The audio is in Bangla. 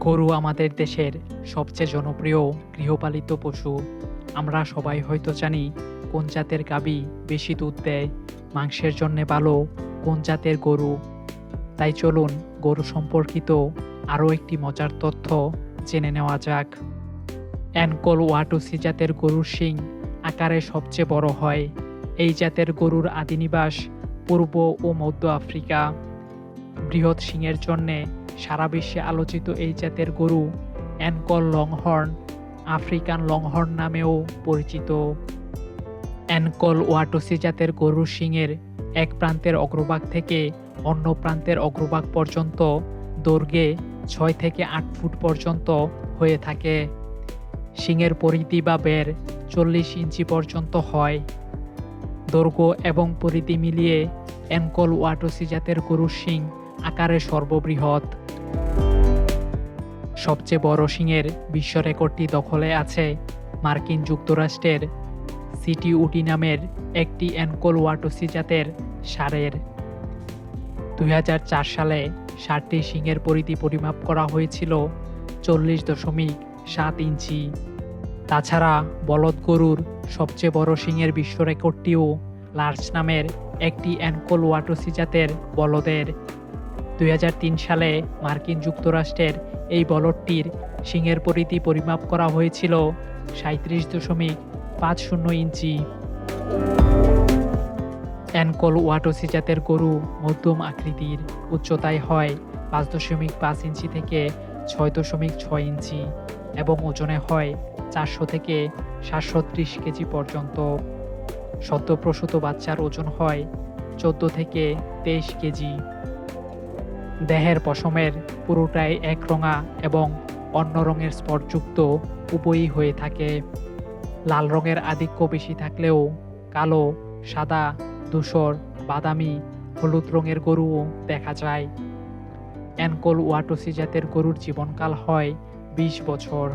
গরু আমাদের দেশের সবচেয়ে জনপ্রিয় গৃহপালিত পশু। আমরা সবাই হয়তো জানি কোন জাতের গাবি বেশি দুধ দেয়, মাংসের জন্যে ভালো, কোন জাতের গরু। তাই চলুন গরু সম্পর্কিত আরও একটি মজার তথ্য জেনে নেওয়া যাক। অ্যানকল ওয়াটুসি জাতের গরুর শিং আকারে সবচেয়ে বড় হয়। এই জাতের গরুর আদিনিবাস পূর্ব ও মধ্য আফ্রিকা। বৃহৎ শিংয়ের জন্যে সারা বিশ্বে আলোচিত এই জাতের গরু অ্যানকল লংহর্ন আফ্রিকান লংহর্ন নামেও পরিচিত। অ্যানকল ওয়াটসি জাতের গরুর শিংয়ের এক প্রান্তের অগ্রভাগ থেকে অন্য প্রান্তের অগ্রভাগ পর্যন্ত দৈর্ঘ্যে ছয় থেকে আট ফুট পর্যন্ত হয়ে থাকে। শিংয়ের পরিধি বা বের চল্লিশ ইঞ্চি পর্যন্ত হয়। দৈর্ঘ্য এবং পরিধি মিলিয়ে অ্যানকল ওয়াটসি জাতের গরুর শিং আকারে সর্ববৃহৎ। সবচেয়ে বড় শিংয়ের বিশ্ব রেকর্ডটি দখলে আছে মার্কিন যুক্তরাষ্ট্রের সিটি উটি নামের একটি অ্যানকোল ওয়াটোসি জাতের সারের। দু হাজার চার সালে ষাটটি শিংয়ের পরিধি পরিমাপ করা হয়েছিল চল্লিশ দশমিক সাত ইঞ্চি। তাছাড়া বলদ গরুর সবচেয়ে বড় শিংয়ের বিশ্ব রেকর্ডটিও লার্জ নামের একটি অ্যানকোল ওয়াটোসি জাতের বলদের। দুই হাজার তিন সালে মার্কিন যুক্তরাষ্ট্রের এই বলদটির শিংয়ের পরিধি পরিমাপ করা হয়েছিল সাঁত্রিশ দশমিক পাঁচ শূন্য ইঞ্চি। অ্যানকল ওয়াটসি জাতের গরু মধ্যম আকৃতির, উচ্চতায় হয় পাঁচ দশমিক পাঁচ ইঞ্চি থেকে ছয় দশমিক ছয় ইঞ্চি এবং ওজনে হয় চারশো থেকে সাতশো ত্রিশ কেজি পর্যন্ত। সদ্যপ্রসূত বাচ্চার ওজন হয় চোদ্দ থেকে তেইশ কেজি। দেহের পশমের পুরোটাই এক রঙা এবং অন্য রঙের স্পটযুক্ত উভয়ই হয়ে থাকে। লাল রঙের আধিক্য বেশি থাকলেও কালো, সাদা, ধূসর, বাদামি, হলুদ রঙের গরুও দেখা যায়। অ্যানকল ওয়াটসি জাতের গরুর জীবনকাল হয় বিশ বছর।